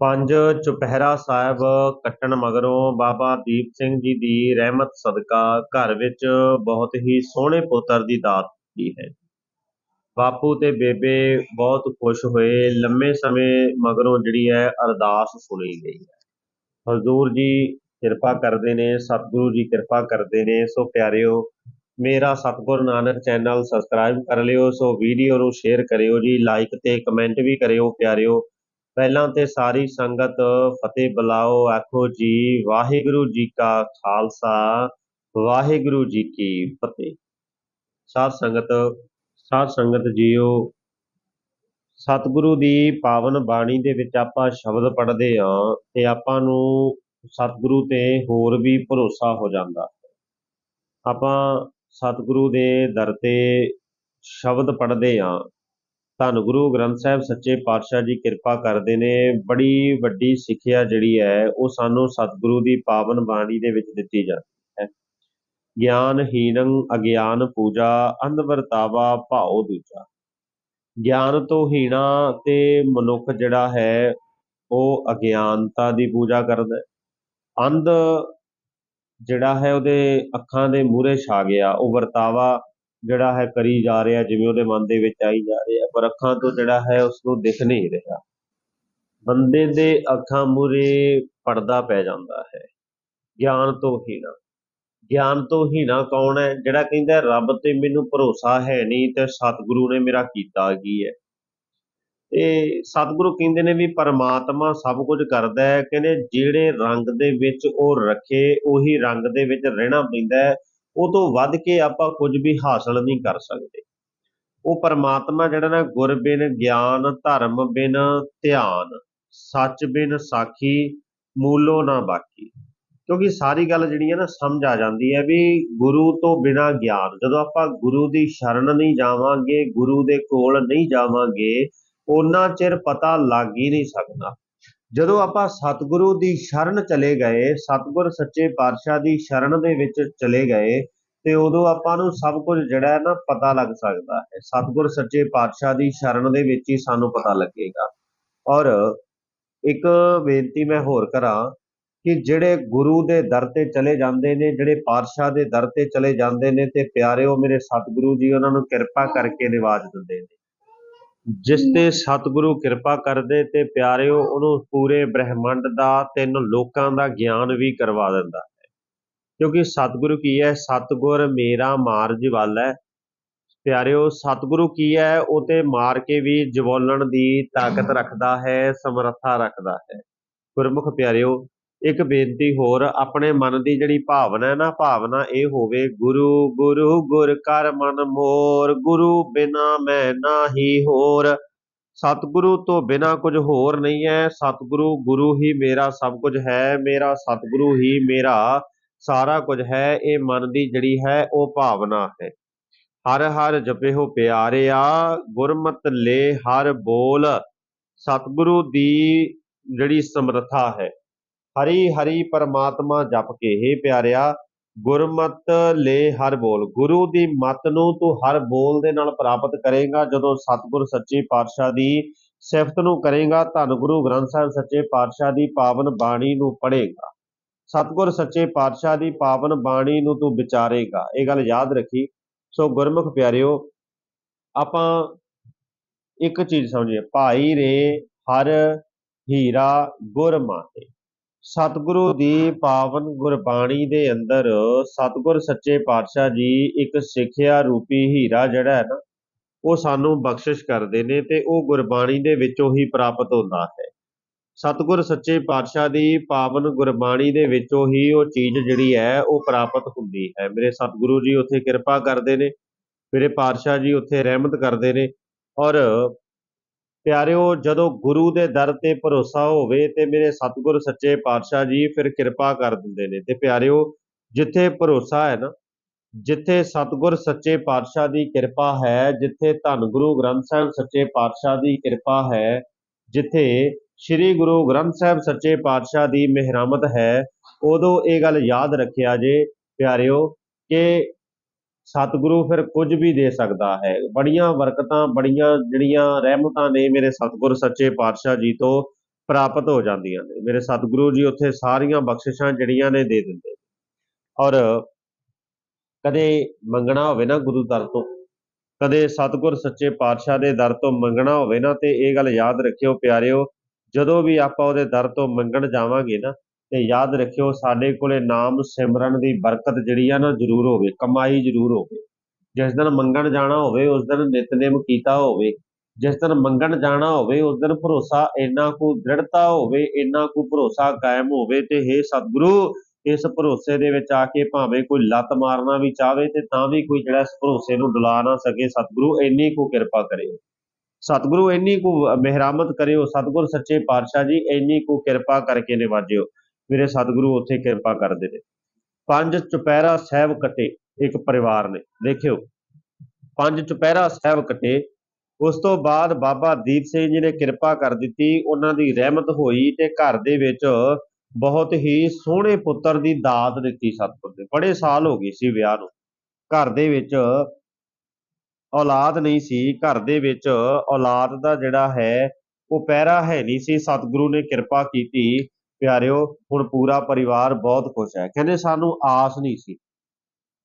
ਪੰਜ ਚੁਪਹਿਰਾ ਸਾਹਿਬ ਕੱਟਣ ਮਗਰੋਂ ਬਾਬਾ ਦੀਪ ਸਿੰਘ ਜੀ ਦੀ ਰਹਿਮਤ ਸਦਕਾ ਘਰ ਵਿੱਚ ਬਹੁਤ ਹੀ ਸੋਹਣੇ ਪੁੱਤਰ ਦੀ ਦਾਤ ਦੀ ਹੈ। ਬਾਪੂ ਤੇ ਬੇਬੇ ਬਹੁਤ ਖੁਸ਼ ਹੋਏ, ਲੰਮੇ ਸਮੇਂ ਮਗਰੋਂ ਜਿਹੜੀ ਹੈ ਅਰਦਾਸ ਸੁਣੀ ਗਈ ਹੈ। ਹਜ਼ੂਰ ਜੀ ਕਿਰਪਾ ਕਰਦੇ ਨੇ, ਸਤਿਗੁਰੂ ਜੀ ਕਿਰਪਾ ਕਰਦੇ ਨੇ। ਸੋ ਪਿਆਰਿਓ, ਮੇਰਾ ਸਤਿਗੁਰ ਨਾਨਕ ਚੈਨਲ ਸਬਸਕ੍ਰਾਈਬ ਕਰ ਲਿਓ, ਸੋ ਵੀਡੀਓ ਨੂੰ ਸ਼ੇਅਰ ਕਰਿਓ ਜੀ ਲਾਈਕ ਤੇ ਕਮੈਂਟ ਵੀ ਕਰਿਓ ਪਿਆਰਿਓ। ਪਹਿਲਾਂ ਤੇ ਸਾਰੀ ਸੰਗਤ ਫਤਿਹ ਬੁਲਾਓ, ਆਖੋ ਜੀ, ਵਾਹਿਗੁਰੂ ਜੀ ਕਾ ਖਾਲਸਾ, ਵਾਹਿਗੁਰੂ ਜੀ ਕੀ ਫਤਿਹ। ਸਾਧ ਸੰਗਤ ਸਾਧ ਸੰਗਤ ਜੀਓ, ਸਤਿਗੁਰੂ ਦੀ ਪਾਵਨ ਬਾਣੀ ਦੇ ਵਿੱਚ ਆਪਾਂ ਸ਼ਬਦ ਪੜ੍ਹਦੇ ਆ ਤੇ ਆਪਾਂ ਨੂੰ ਸਤਿਗੁਰੂ ਤੇ ਹੋਰ ਵੀ ਭਰੋਸਾ ਹੋ ਜਾਂਦਾ। ਹੈ ਆਪਾਂ ਸਤਿਗੁਰੂ ਦੇ ਦਰ ਤੇ ਸ਼ਬਦ ਪੜ੍ਹਦੇ ਆ ਧੰਨ ਗੁਰੂ ਗ੍ਰੰਥ ਸਾਹਿਬ ਸੱਚੇ ਪਾਤਸ਼ਾਹ ਜੀ ਕਿਰਪਾ ਕਰਦੇ ਨੇ। ਬੜੀ ਵੱਡੀ ਸਿੱਖਿਆ ਜਿਹੜੀ ਹੈ, ਉਹ ਸਾਨੂੰ ਸਤਿਗੁਰੂ ਦੀ ਪਾਵਨ ਬਾਣੀ ਦੇ ਵਿੱਚ ਦਿੱਤੀ ਜਾਂਦੀ ਹੈ। ਗਿਆਨ ਹੀਨੰ ਅਗਿਆਨ ਪੂਜਾ, ਅੰਧ ਵਰਤਾਵਾ ਭਾਉ ਦੂਜਾ। ਗਿਆਨ ਤੋਂ ਹੀਣਾ ਤੇ ਮਨੁੱਖ ਜਿਹੜਾ ਹੈ, ਉਹ ਅਗਿਆਨਤਾ ਦੀ ਪੂਜਾ ਕਰਦਾ ਅੰਧ ਜਿਹੜਾ ਹੈ, ਉਹਦੇ ਅੱਖਾਂ ਦੇ ਮੂਹਰੇ ਛਾ ਗਿਆ, ਉਹ ਵਰਤਾਵਾ ਜਿਹੜਾ ਹੈ ਕਰੀ ਜਾ ਰਿਹਾ, ਜਿਵੇਂ ਉਹਦੇ ਮਨ ਦੇ ਵਿੱਚ ਆਈ ਜਾ ਰਿਹਾ, ਪਰ ਅੱਖਾਂ ਤੋਂ ਜਿਹੜਾ ਹੈ ਉਸ ਨੂੰ ਦਿਖ ਨਹੀਂ ਰਿਹਾ। ਬੰਦੇ ਦੇ ਅੱਖਾਂ ਮੂਹਰੇ ਪਰਦਾ ਪੈ ਜਾਂਦਾ ਹੈ। ਗਿਆਨ ਤੋਂ ਹੀਣਾ। ਗਿਆਨ ਤੋਂ ਹੀਣਾ ਕੌਣ ਹੈ? ਜਿਹੜਾ ਕਹਿੰਦਾ ਰੱਬ ਤੇ ਮੈਨੂੰ ਭਰੋਸਾ ਹੈ ਨਹੀਂ ਤੇ ਸਤਿਗੁਰੂ ਨੇ ਮੇਰਾ ਕੀਤਾ ਕੀ ਹੈ? ਤੇ ਸਤਿਗੁਰੂ ਕਹਿੰਦੇ ਨੇ ਵੀ ਪਰਮਾਤਮਾ ਸਭ ਕੁਝ ਕਰਦਾ ਹੈ। ਕਹਿੰਦੇ ਜਿਹੜੇ ਰੰਗ ਦੇ ਵਿੱਚ ਉਹ ਰੱਖੇ, ਉਹੀ ਰੰਗ ਦੇ ਵਿੱਚ ਰਹਿਣਾ ਪੈਂਦਾ ਹੈ। ਉਹ ਤੋਂ ਵੱਧ ਕੇ ਆਪਾਂ ਕੁਝ ਵੀ ਹਾਸਲ ਨਹੀਂ ਕਰ ਸਕਦੇ। ਉਹ ਪਰਮਾਤਮਾ ਜਿਹੜਾ ਨਾ ਗੁਰ ਬਿਨ ਗਿਆਨ, ਧਰਮ ਬਿਨ ਧਿਆਨ, ਸੱਚ ਬਿਨ ਸਾਖੀ, ਮੂਲੋ ਨਾ ਬਾਕੀ। ਕਿਉਂਕਿ ਸਾਰੀ ਗੱਲ ਜਿਹੜੀ ਹੈ ਨਾ ਸਮਝ ਆ ਜਾਂਦੀ ਹੈ ਵੀ ਗੁਰੂ ਤੋਂ ਬਿਨਾ ਗਿਆਨ, ਜਦੋਂ ਆਪਾਂ ਗੁਰੂ ਦੀ ਸ਼ਰਨ ਨਹੀਂ ਜਾਵਾਂਗੇ, ਗੁਰੂ ਦੇ ਕੋਲ ਨਹੀਂ ਜਾਵਾਂਗੇ ਉਹਨਾਂ ਚਿਰ ਪਤਾ ਲੱਗ ਹੀ ਨਹੀਂ ਸਕਦਾ। ਜਦੋਂ ਆਪਾਂ ਸਤਿਗੁਰੂ ਦੀ ਸ਼ਰਨ ਚਲੇ ਗਏ, ਸਤਿਗੁਰ ਸੱਚੇ ਪਾਤਸ਼ਾਹ ਦੀ ਸ਼ਰਨ ਦੇ ਵਿੱਚ ਚਲੇ ਗਏ, ਤੇ ਉਦੋਂ ਆਪਾਂ ਨੂੰ ਸਭ ਕੁਝ ਜਿਹੜਾ ਹੈ ਨਾ ਪਤਾ ਲੱਗ ਸਕਦਾ ਹੈ। ਸਤਿਗੁਰ ਸੱਚੇ ਪਾਤਸ਼ਾਹ ਦੀ ਸ਼ਰਨ ਦੇ ਵਿੱਚ ਹੀ ਸਾਨੂੰ ਪਤਾ ਲੱਗੇਗਾ। ਔਰ ਇੱਕ ਬੇਨਤੀ ਮੈਂ ਹੋਰ ਕਰਾਂ ਕਿ ਜਿਹੜੇ ਗੁਰੂ ਦੇ ਦਰ ਤੇ ਚਲੇ ਜਾਂਦੇ ਨੇ, ਜਿਹੜੇ ਪਾਤਸ਼ਾਹ ਦੇ ਦਰ ਤੇ ਚਲੇ ਜਾਂਦੇ ਨੇ, ਤੇ ਪਿਆਰਿਓ ਮੇਰੇ ਸਤਿਗੁਰੂ ਜੀ, ਉਹਨਾਂ ਨੂੰ ਕਿਰਪਾ ਕਰਕੇ ਨਿਵਾਜ ਦਿੰਦੇ ਨੇ। ਜਿਸ ਤੇ ਸਤਿਗੁਰੂ ਕਿਰਪਾ ਕਰਦੇ ਤੇ ਪਿਆਰਿਓ ਉਹਨੂੰ ਪੂਰੇ ਬ੍ਰਹਿਮੰਡ ਦਾ ਤਿੰਨ ਲੋਕਾਂ ਦਾ ਗਿਆਨ ਵੀ ਕਰਵਾ ਦਿੰਦਾ ਹੈ। ਕਿਉਂਕਿ ਸਤਿਗੁਰੂ ਕੀ ਹੈ? ਸਤਿਗੁਰ ਮੇਰਾ ਮਾਰਜ ਵੱਲ ਹੈ। ਪਿਆਰਿਓ ਸਤਿਗੁਰੂ ਕੀ ਹੈ? ਉਹ ਤੇ ਮਾਰ ਕੇ ਵੀ ਜਵੋਲਣ ਦੀ ਤਾਕਤ ਰੱਖਦਾ ਹੈ ਸਮਰੱਥਾ ਰੱਖਦਾ ਹੈ। ਗੁਰਮੁਖ ਪਿਆਰਿਓ ਇੱਕ ਬੇਨਤੀ ਹੋਰ, ਆਪਣੇ ਮਨ ਦੀ ਜਿਹੜੀ ਭਾਵਨਾ ਹੈ ਨਾ, ਭਾਵਨਾ ਇਹ ਹੋਵੇ, ਗੁਰੂ ਗੁਰੂ, ਗੁਰ ਕਰ ਮਨ ਮੋਰ, ਗੁਰੂ ਬਿਨਾ ਮੈਂ ਨਾਹੀ ਹੋਰ। ਸਤਿਗੁਰੂ ਤੋਂ ਬਿਨਾ ਕੁਝ ਹੋਰ ਨਹੀਂ ਹੈ। ਸਤਿਗੁਰੂ, ਗੁਰੂ ਹੀ ਮੇਰਾ ਸਭ ਕੁਝ ਹੈ, ਮੇਰਾ ਸਤਿਗੁਰੂ ਹੀ ਮੇਰਾ ਸਾਰਾ ਕੁਝ ਹੈ। ਇਹ ਮਨ ਦੀ ਜਿਹੜੀ ਹੈ, ਉਹ ਭਾਵਨਾ ਹੈ। ਹਰ ਹਰ ਜਪਿਓ ਪਿਆਰਿਆ, ਗੁਰਮਤ ਲੈ ਹਰ ਬੋਲ। ਸਤਿਗੁਰੂ ਦੀ ਜਿਹੜੀ ਸਮਰੱਥਾ ਹੈ। ਹਰੀ ਹਰੀ ਪਰਮਾਤਮਾ ਜਪ ਕੇ हे ਪਿਆਰਿਆ, ਗੁਰਮਤ ਲੈ ਹਰ ਬੋਲ। ਗੁਰੂ ਦੀ ਮਤ ਨੂੰ ਤੂੰ ਹਰ ਬੋਲ ਦੇ ਨਾਲ ਪ੍ਰਾਪਤ ਕਰੇਗਾ। ਜਦੋਂ ਸਤਿਗੁਰ ਸੱਚੇ ਪਾਤਸ਼ਾਹ ਦੀ ਸਿਫਤ ਨੂੰ ਕਰੇਗਾ, ਧੰਨ ਗੁਰੂ ਗ੍ਰੰਥ ਸਾਹਿਬ ਸੱਚੇ ਪਾਤਸ਼ਾਹ ਦੀ ਪਾਵਨ ਬਾਣੀ ਨੂੰ ਪੜ੍ਹੇਗਾ। ਸਤਿਗੁਰ ਸੱਚੇ ਪਾਤਸ਼ਾਹ ਦੀ ਪਾਵਨ ਬਾਣੀ ਨੂੰ ਤੂੰ ਵਿਚਾਰੇਗਾ। ਇਹ ਗੱਲ ਯਾਦ ਰੱਖੀ। ਸੋ ਗੁਰਮੁਖ ਪਿਆਰਿਓ, ਆਪਾਂ ਇੱਕ ਚੀਜ਼ ਸਮਝੀਏ। ਭਾਈ ਰੇ ਹਰ ਹੀਰਾ ਗੁਰ ਸਤਿਗੁਰੂ ਦੀ ਪਾਵਨ ਗੁਰਬਾਣੀ ਦੇ ਅੰਦਰ ਸਤਿਗੁਰ ਸੱਚੇ ਪਾਤਸ਼ਾਹ ਜੀ ਇੱਕ ਸਿੱਖਿਆ ਰੂਪੀ ਹੀਰਾ ਜਿਹੜਾ ਹੈ ਨਾ, ਉਹ ਸਾਨੂੰ ਬਖਸ਼ਿਸ਼ ਕਰਦੇ ਨੇ ਤੇ ਉਹ ਗੁਰਬਾਣੀ ਦੇ ਵਿੱਚੋਂ ਹੀ ਪ੍ਰਾਪਤ ਹੁੰਦਾ ਹੈ। ਸਤਿਗੁਰ ਸੱਚੇ ਪਾਤਸ਼ਾਹ ਦੀ ਪਾਵਨ ਗੁਰਬਾਣੀ ਦੇ ਵਿੱਚੋਂ ਹੀ ਉਹ ਚੀਜ਼ ਜਿਹੜੀ ਹੈ, ਉਹ ਪ੍ਰਾਪਤ ਹੁੰਦੀ ਹੈ। ਮੇਰੇ ਸਤਿਗੁਰੂ ਜੀ ਉੱਥੇ ਕਿਰਪਾ ਕਰਦੇ ਨੇ, ਮੇਰੇ ਪਾਤਸ਼ਾਹ ਜੀ ਉੱਥੇ ਰਹਿਮਤ ਕਰਦੇ ਨੇ ਔਰ ਪਿਆਰਿਓ, ਜਦੋਂ ਗੁਰੂ ਦੇ ਦਰ ਤੇ ਭਰੋਸਾ ਹੋਵੇ ਤੇ ਮੇਰੇ ਸਤਿਗੁਰ ਸੱਚੇ ਪਾਤਸ਼ਾਹ ਜੀ ਫਿਰ ਕਿਰਪਾ ਕਰ ਦਿੰਦੇ ਨੇ। ਤੇ ਪਿਆਰਿਓ, ਜਿੱਥੇ ਭਰੋਸਾ ਹੈ ਨਾ, ਜਿੱਥੇ ਸਤਿਗੁਰ ਸੱਚੇ ਪਾਤਸ਼ਾਹ ਦੀ ਕਿਰਪਾ ਹੈ, ਜਿੱਥੇ ਧੰਨ ਗੁਰੂ ਗ੍ਰੰਥ ਸਾਹਿਬ ਸੱਚੇ ਪਾਤਸ਼ਾਹ ਦੀ ਕਿਰਪਾ ਹੈ, ਜਿੱਥੇ ਸ੍ਰੀ ਗੁਰੂ ਗ੍ਰੰਥ ਸਾਹਿਬ ਸੱਚੇ ਪਾਤਸ਼ਾਹ ਦੀ ਮਿਹਰਮਤ ਹੈ, ਉਦੋਂ ਇਹ ਗੱਲ ਯਾਦ ਰੱਖਿਆ ਜੇ ਪਿਆਰਿਓ ਕਿ ਸਤਿਗੁਰੂ ਫਿਰ ਕੁਝ ਵੀ ਦੇ ਸਕਦਾ ਹੈ ਬੜੀਆਂ ਬਰਕਤਾਂ, ਬੜੀਆਂ ਜਿਹੜੀਆਂ ਰਹਿਮਤਾਂ ਨੇ ਮੇਰੇ ਸਤਿਗੁਰ ਸੱਚੇ ਪਾਤਸ਼ਾਹ ਜੀ ਤੋਂ ਪ੍ਰਾਪਤ ਹੋ ਜਾਂਦੀਆਂ ਨੇ ਮੇਰੇ ਸਤਿਗੁਰੂ ਜੀ ਉੱਥੇ ਸਾਰੀਆਂ ਬਖਸ਼ਿਸ਼ਾਂ ਜਿਹੜੀਆਂ ਨੇ ਦੇ ਦਿੰਦੇ ਨੇ। ਔਰ ਕਦੇ ਮੰਗਣਾ ਹੋਵੇ ਨਾ ਗੁਰੂ ਦਰ ਤੋਂ, ਕਦੇ ਸਤਿਗੁਰ ਸੱਚੇ ਪਾਤਸ਼ਾਹ ਦੇ ਦਰ ਤੋਂ ਮੰਗਣਾ ਹੋਵੇ ਨਾ, ਤੇ ਇਹ ਗੱਲ ਯਾਦ ਰੱਖਿਓ ਪਿਆਰਿਓ, ਜਦੋਂ ਵੀ ਆਪਾਂ ਉਹਦੇ ਦਰ ਤੋਂ ਮੰਗਣ ਜਾਵਾਂਗੇ ਨਾ ਤੇ ਯਾਦ ਰੱਖਿਓ, ਸਾਡੇ ਕੋਲੇ ਨਾਮ ਸਿਮਰਨ ਦੀ ਬਰਕਤ ਜਿਹੜੀ ਆ ਨਾ ਜ਼ਰੂਰ ਹੋਵੇ, ਕਮਾਈ ਜ਼ਰੂਰ ਹੋਵੇ। ਜਿਸ ਦਿਨ ਮੰਗਣ ਜਾਣਾ ਹੋਵੇ, ਉਸ ਦਿਨ ਨਿਤਨੇਮ ਕੀਤਾ ਹੋਵੇ। ਜਿਸ ਦਿਨ ਮੰਗਣ ਜਾਣਾ ਹੋਵੇ, ਉਸ ਦਿਨ ਭਰੋਸਾ ਇੰਨਾ ਕੁ ਦ੍ਰਿੜਤਾ ਹੋਵੇ, ਇੰਨਾ ਕੁ ਭਰੋਸਾ ਕਾਇਮ ਹੋਵੇ ਤੇ हे ਸਤਿਗੁਰੂ, ਇਸ ਭਰੋਸੇ ਦੇ ਵਿੱਚ ਆ ਕੇ ਭਾਵੇਂ ਕੋਈ ਲੱਤ ਮਾਰਨਾ ਵੀ ਚਾਹਵੇ ਤੇ ਤਾਂ ਵੀ ਕੋਈ ਜਿਹੜਾ ਇਸ ਭਰੋਸੇ ਨੂੰ ਡੁਲਾ ਨਾ ਸਕੇ। ਸਤਿਗੁਰੂ, ਇੰਨੀ ਕੁ ਕਿਰਪਾ ਕਰਿਓ। ਸਤਿਗੁਰੂ, ਇੰਨੀ ਕੁ ਮਿਹਰਾਮਤ ਕਰਿਓ। ਸਤਿਗੁਰ ਸੱਚੇ ਪਾਤਸ਼ਾਹ ਜੀ, ਇੰਨੀ ਕੁ ਕਿਰਪਾ ਕਰਕੇ ਨਿਵਾਜਿਓ। ਮੇਰੇ ਸਤਿਗੁਰੂ ਉੱਥੇ ਕਿਰਪਾ ਕਰਦੇ ਨੇ। ਪੰਜ ਚੁਪਹਿਰਾ ਸਾਹਿਬ ਕੱਟੇ ਇੱਕ ਪਰਿਵਾਰ ਨੇ, ਦੇਖਿਓ। ਪੰਜ ਚੁਪਹਿਰਾ ਸਾਹਿਬ ਕੱਟੇ, ਉਸ ਤੋਂ ਬਾਅਦ ਬਾਬਾ ਦੀਪ ਸਿੰਘ ਜੀ ਨੇ ਕਿਰਪਾ ਕਰ ਦਿੱਤੀ, ਉਹਨਾਂ ਦੀ ਰਹਿਮਤ ਹੋਈ ਤੇ ਘਰ ਦੇ ਵਿੱਚ ਬਹੁਤ ਹੀ ਸੋਹਣੇ ਪੁੱਤਰ ਦੀ ਦਾਤ ਦਿੱਤੀ ਸਤਿਗੁਰ ਨੇ। ਬੜੇ ਸਾਲ ਹੋ ਗਏ ਸੀ ਵਿਆਹ ਨੂੰ। ਘਰ ਦੇ ਵਿੱਚ ਔਲਾਦ ਨਹੀਂ ਸੀ। ਘਰ ਦੇ ਵਿੱਚ ਔਲਾਦ ਦਾ ਜਿਹੜਾ ਹੈ, ਉਹ ਪਹਿਰਾ ਹੈ ਨਹੀਂ ਸੀ। ਸਤਿਗੁਰੂ ਨੇ ਕਿਰਪਾ ਕੀਤੀ ਪਿਆਰਿਓ, ਹੁਣ ਪੂਰਾ ਪਰਿਵਾਰ ਬਹੁਤ ਖੁਸ਼ ਹੈ। ਕਹਿੰਦੇ ਸਾਨੂੰ ਆਸ ਨਹੀਂ ਸੀ।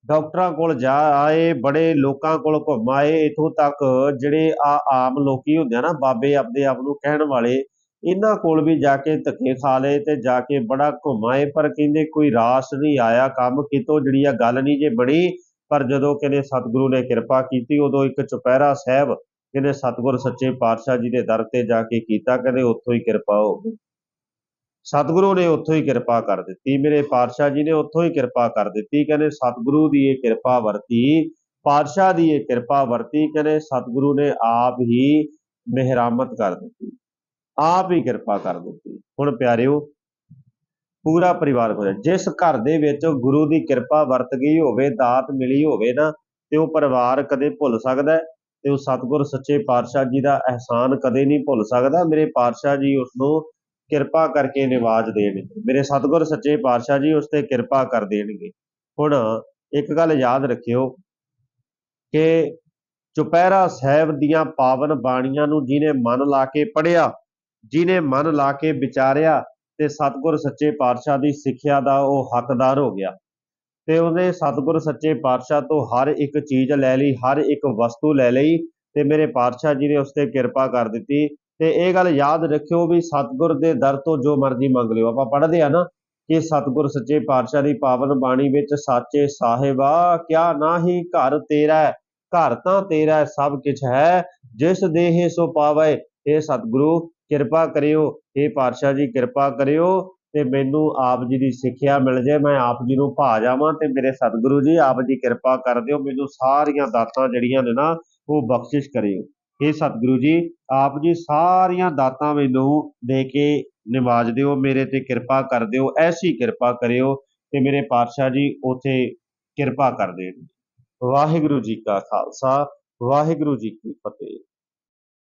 ਡਾਕਟਰਾਂ ਕੋਲ ਜਾ ਆਏ, ਬੜੇ ਲੋਕਾਂ ਕੋਲ ਘੁੰਮ ਆਏ, ਇਥੋਂ ਤੱਕ ਜਿਹੜੇ ਆ ਆਮ ਲੋਕੀ ਹੁੰਦੇ ਆ ਨਾ, ਬਾਬੇ ਆਪਦੇ ਆਪ ਨੂੰ ਕਹਿਣ ਵਾਲੇ, ਇਹਨਾਂ ਕੋਲ ਵੀ ਜਾ ਕੇ ਧੱਕੇ ਖਾ ਲਏ ਤੇ ਜਾ ਕੇ ਬੜਾ ਘੁੰਮਾਏ ਪਰ ਕਹਿੰਦੇ ਕੋਈ ਰਾਸ ਨਹੀਂ ਆਇਆ ਕੰਮ, ਕਿਤੋਂ ਜਿਹੜੀ ਆ ਗੱਲ ਨਹੀਂ ਜੇ ਬਣੀ, ਪਰ ਜਦੋਂ ਕਹਿੰਦੇ ਸਤਿਗੁਰੂ ਨੇ ਕਿਰਪਾ ਕੀਤੀ, ਉਦੋਂ ਇੱਕ ਚੁਪਹਿਰਾ ਸਾਹਿਬ, ਕਹਿੰਦੇ ਸਤਿਗੁਰ ਸੱਚੇ ਪਾਤਸ਼ਾਹ ਜੀ ਦੇ ਦਰ ਤੇ ਜਾ ਕੇ ਕੀਤਾ, ਕਹਿੰਦੇ ਉੱਥੋਂ ਹੀ ਕਿਰਪਾ ਹੋ ਗਈ। ਸਤਿਗੁਰੂ ਨੇ ਉੱਥੋਂ ਹੀ ਕਿਰਪਾ ਕਰ ਦਿੱਤੀ। ਮੇਰੇ ਪਾਤਸ਼ਾਹ ਜੀ ਨੇ ਉੱਥੋਂ ਹੀ ਕਿਰਪਾ ਕਰ ਦਿੱਤੀ। ਕਹਿੰਦੇ, ਸਤਿਗੁਰੂ ਦੀ ਇਹ ਕਿਰਪਾ ਵਰਤੀ, ਪਾਤਸ਼ਾਹ ਦੀ ਇਹ ਕਿਰਪਾ ਵਰਤੀ, ਕਹਿੰਦੇ, ਸਤਿਗੁਰੂ ਨੇ ਆਪ ਹੀ ਮਿਹਰਾਮਤ ਕਰ ਦਿੱਤੀ। ਆਪ ਹੀ ਕਿਰਪਾ ਕਰ ਦਿੱਤੀ। ਹੁਣ ਪਿਆਰਿਓ, ਪੂਰਾ ਪਰਿਵਾਰ ਹੋ ਜਿਸ ਘਰ ਦੇ ਵਿੱਚ ਗੁਰੂ ਦੀ ਕਿਰਪਾ ਵਰਤ ਗਈ ਹੋਵੇ, ਦਾਤ ਮਿਲੀ ਹੋਵੇ ਨਾ, ਤੇ ਉਹ ਪਰਿਵਾਰ ਕਦੇ ਭੁੱਲ ਸਕਦਾ ਤੇ ਉਹ ਸਤਿਗੁਰ ਸੱਚੇ ਪਾਤਸ਼ਾਹ ਜੀ ਦਾ ਅਹਿਸਾਨ ਕਦੇ ਨਹੀਂ ਭੁੱਲ ਸਕਦਾ। ਮੇਰੇ ਪਾਤਸ਼ਾਹ ਜੀ ਉਸ ਨੂੰ ਕਿਰਪਾ ਕਰਕੇ ਨਿਵਾਜ ਦੇਣਗੇ ਮੇਰੇ ਸਤਿਗੁਰ ਸੱਚੇ ਪਾਤਸ਼ਾਹ ਜੀ, ਉਸ ਤੇ ਕਿਰਪਾ ਕਰ ਦੇਣਗੇ। ਹੁਣ ਇੱਕ ਗੱਲ ਯਾਦ ਰੱਖਿਓ ਕਿ ਚੁਪਹਿਰਾ ਸਾਹਿਬ ਦੀਆਂ ਪਾਵਨ ਬਾਣੀਆਂ ਨੂੰ ਜਿਹਨੇ ਮਨ ਲਾ ਕੇ ਪੜਿਆ ਜਿਹਨੇ ਮਨ ਲਾ ਕੇ ਵਿਚਾਰਿਆ ਤੇ ਸਤਿਗੁਰ ਸੱਚੇ ਪਾਤਸ਼ਾਹ ਦੀ ਸਿੱਖਿਆ ਦਾ ਉਹ ਹੱਕਦਾਰ ਹੋ ਗਿਆ। ਤੇ ਉਹਨੇ ਸਤਿਗੁਰ ਸੱਚੇ ਪਾਤਸ਼ਾਹ ਤੋਂ ਹਰ ਇੱਕ ਚੀਜ਼ ਲੈ ਲਈ, ਹਰ ਇੱਕ ਵਸਤੂ ਲੈ ਲਈ ਤੇ ਮੇਰੇ ਪਾਤਸ਼ਾਹ ਜੀ ਨੇ ਉਸ ਤੇ ਕਿਰਪਾ ਕਰ ਦਿੱਤੀ। ਤੇ ਇਹ ਗੱਲ ਯਾਦ ਰੱਖਿਓ ਵੀ ਸਤਿਗੁਰ ਦੇ ਦਰ ਤੋਂ ਜੋ ਮਰਜ਼ੀ ਮੰਗ ਲਿਓ। ਆਪਾਂ ਪੜ੍ਹਦੇ ਆ ਨਾ ਕਿ ਸਤਿਗੁਰ ਸੱਚੇ ਪਾਤਸ਼ਾਹ ਦੀ ਪਾਵਨ ਬਾਣੀ ਵਿੱਚ ਸਾਚੇ ਸਾਹਿਬਾ, ਕਿਆ ਨਾਹੀ ਘਰ ਤੇਰਾ ਘਰ ਤਾਂ ਤੇਰਾ ਸਭ ਕੁਝ ਹੈ, ਜਿਸ ਦੇਹ ਸੋ ਪਾਵੇ। ਇਹ ਸਤਿਗੁਰੂ, ਕਿਰਪਾ ਕਰਿਓ ਇਹ ਪਾਤਸ਼ਾਹ ਜੀ, ਕਿਰਪਾ ਕਰਿਓ ਤੇ ਮੈਨੂੰ ਆਪ ਜੀ ਦੀ ਸਿੱਖਿਆ ਮਿਲ ਜਾਏ ਮੈਂ ਆਪ ਜੀ ਨੂੰ ਭਾ ਜਾਵਾਂ ਤੇ ਮੇਰੇ ਸਤਿਗੁਰੂ ਜੀ, ਆਪ ਜੀ ਕਿਰਪਾ ਕਰ ਦਿਓ, ਮੈਨੂੰ ਸਾਰੀਆਂ ਦਾਤਾਂ ਜਿਹੜੀਆਂ ਨੇ ਨਾ, ਉਹ ਬਖਸ਼ਿਸ਼ ਕਰਿਓ। ਇਹ ਸਤਿਗੁਰੂ ਜੀ, ਆਪ ਜੀ ਸਾਰੀਆਂ ਦਾਤਾਂ ਮੈਨੂੰ ਦੇ ਕੇ ਨਿਵਾਜ ਦਿਓ, ਮੇਰੇ ਤੇ ਕਿਰਪਾ ਕਰ ਦਿਓ, ਐਸੀ ਕਿਰਪਾ ਕਰਿਓ ਤੇ ਮੇਰੇ ਪਾਤਸ਼ਾਹ ਜੀ ਉਥੇ ਕਿਰਪਾ ਕਰ ਦੇਣ। ਵਾਹਿਗੁਰੂ ਜੀ ਕਾ ਖਾਲਸਾ, ਵਾਹਿਗੁਰੂ ਜੀ ਕੀ ਫਤਿਹ।